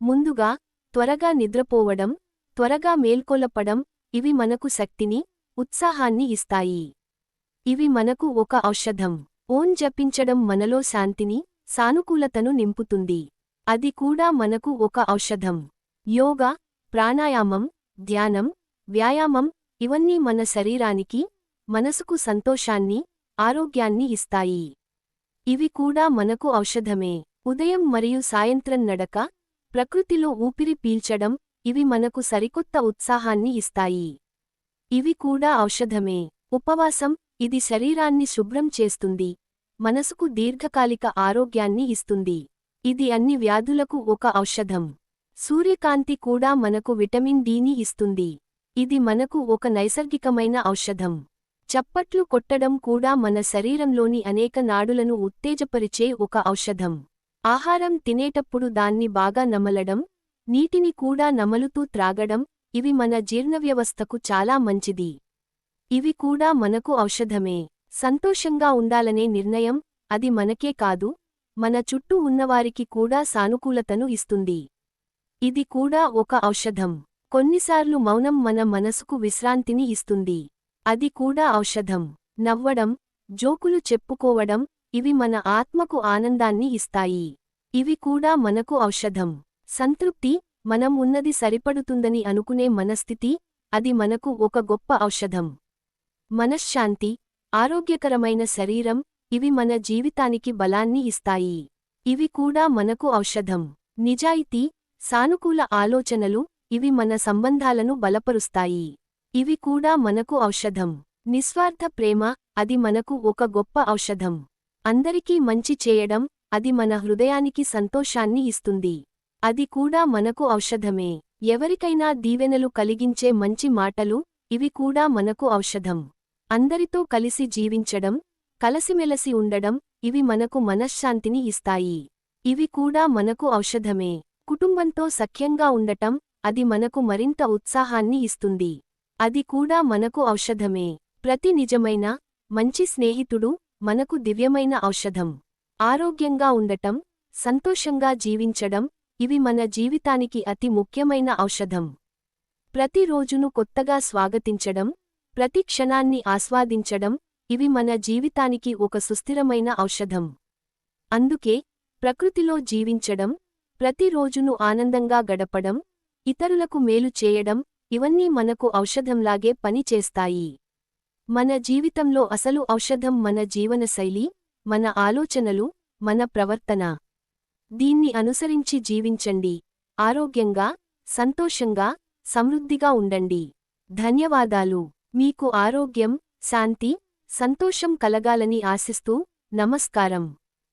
ముందుగా త్వరగా నిద్రపోవడం త్వరగా మేల్కొలపడం ఇవి మనకు శక్తిని ఉత్సాహాన్ని ఇస్తాయి. ఇవి మనకు ఒక ఔషధం. ఓం జపించడం మనలో శాంతిని సానుకూలతను నింపుతుంది. అది కూడా మనకు ఒక ఔషధం. యోగా ప్రాణాయామం ధ్యానం వ్యాయామం ఇవన్నీ మన శరీరానికి మనసుకు సంతోషాన్ని ఆరోగ్యాన్ని ఇస్తాయి. ఇవి కూడా మనకు ఔషధమే. ఉదయం మరియు సాయంత్రం నడక ప్రకృతిలో ఊపిరి పీల్చడం ఇవి మనకు సరికొత్త ఉత్సాహాన్ని ఇస్తాయి. ఇవి కూడా ఔషధమే. ఉపవాసం ఇది శరీరాన్ని శుభ్రం చేస్తుంది. మనసుకు దీర్ఘకాలిక ఆరోగ్యాన్ని ఇస్తుంది. ఇది అన్ని వ్యాధులకు ఒక ఔషధం. సూర్యకాంతి కూడా మనకు విటమిన్ డిని ఇస్తుంది. ఇది మనకు ఒక నైసర్గికమైన ఔషధం. చప్పట్లు కొట్టడం కూడా మన శరీరంలోని అనేక నాడులను ఉత్తేజపరిచే ఒక ఔషధం. ఆహారం తినేటప్పుడు దాన్ని బాగా నమలడం నీటిని కూడా నమలుతూ త్రాగడం ఇవి మన జీర్ణవ్యవస్థకు చాలా మంచిది. ఇవి కూడా మనకు ఔషధమే. సంతోషంగా ఉండాలనే నిర్ణయం అది మనకే కాదు మన చుట్టూ ఉన్నవారికి కూడా సానుకూలతను ఇస్తుంది. ఇది కూడా ఒక ఔషధం. కొన్నిసార్లు మౌనం మన మనసుకు విశ్రాంతిని ఇస్తుంది. అది కూడా ఔషధం. నవ్వడం జోకులు చెప్పుకోవడం ఇవి మన ఆత్మకు ఆనందాన్ని ఇస్తాయి. ఇవి కూడా మనకు ఔషధం. సంతృప్తి మనం ఉన్నది సరిపడుతుందని అనుకునే మనస్థితి అది మనకు ఒక గొప్ప ఔషధం. మనశ్శాంతి ఆరోగ్యకరమైన శరీరం ఇవి మన జీవితానికి బలాన్ని ఇస్తాయి. ఇవి కూడా మనకు ఔషధం. నిజాయితీ సానుకూల ఆలోచనలు ఇవి మన సంబంధాలను బలపరుస్తాయి. ఇవి కూడా మనకు ఔషధం. నిస్వార్థ ప్రేమ అది మనకు ఒక గొప్ప ఔషధం. అందరికీ మంచి చేయడం అది మన హృదయానికి సంతోషాన్ని ఇస్తుంది. అది కూడా మనకు ఔషధమే. ఎవరికైనా దీవెనలు కలిగించే మంచి మాటలు ఇవి కూడా మనకు ఔషధం. అందరితో కలిసి జీవించడం కలసిమెలసి ఉండడం ఇవి మనకు మనశ్శాంతిని ఇస్తాయి. ఇవి కూడా మనకు ఔషధమే. కుటుంబంతో సఖ్యంగా ఉండటం అది మనకు మరింత ఉత్సాహాన్ని ఇస్తుంది. అది కూడా మనకు ఔషధమే. ప్రతి నిజమైన మంచి స్నేహితుడు మనకు దివ్యమైన ఔషధం. ఆరోగ్యంగా ఉండటం సంతోషంగా జీవించడం ఇవి మన జీవితానికి అతి ముఖ్యమైన ఔషధం. ప్రతి రోజును కొత్తగా స్వాగతించడం ప్రతి క్షణాన్ని ఆస్వాదించడం ఇవి మన జీవితానికి ఒక సుస్థిరమైన ఔషధం. అందుకే ప్రకృతిలో జీవించడం ప్రతి రోజును ఆనందంగా గడపడం ఇతరులకు మేలు చేయడం ఇవన్నీ మనకు ఔషధంలాగే పనిచేస్తాయి. మన జీవితంలో అసలు ఔషధం మన జీవనశైలి మన ఆలోచనలు మన ప్రవర్తన. దీన్ని అనుసరించి జీవించండి. ఆరోగ్యంగా సంతోషంగా సమృద్ధిగా ఉండండి. ధన్యవాదాలు. మీకు ఆరోగ్యం శాంతి సంతోషం కలగాలని ఆశిస్తూ నమస్కారం.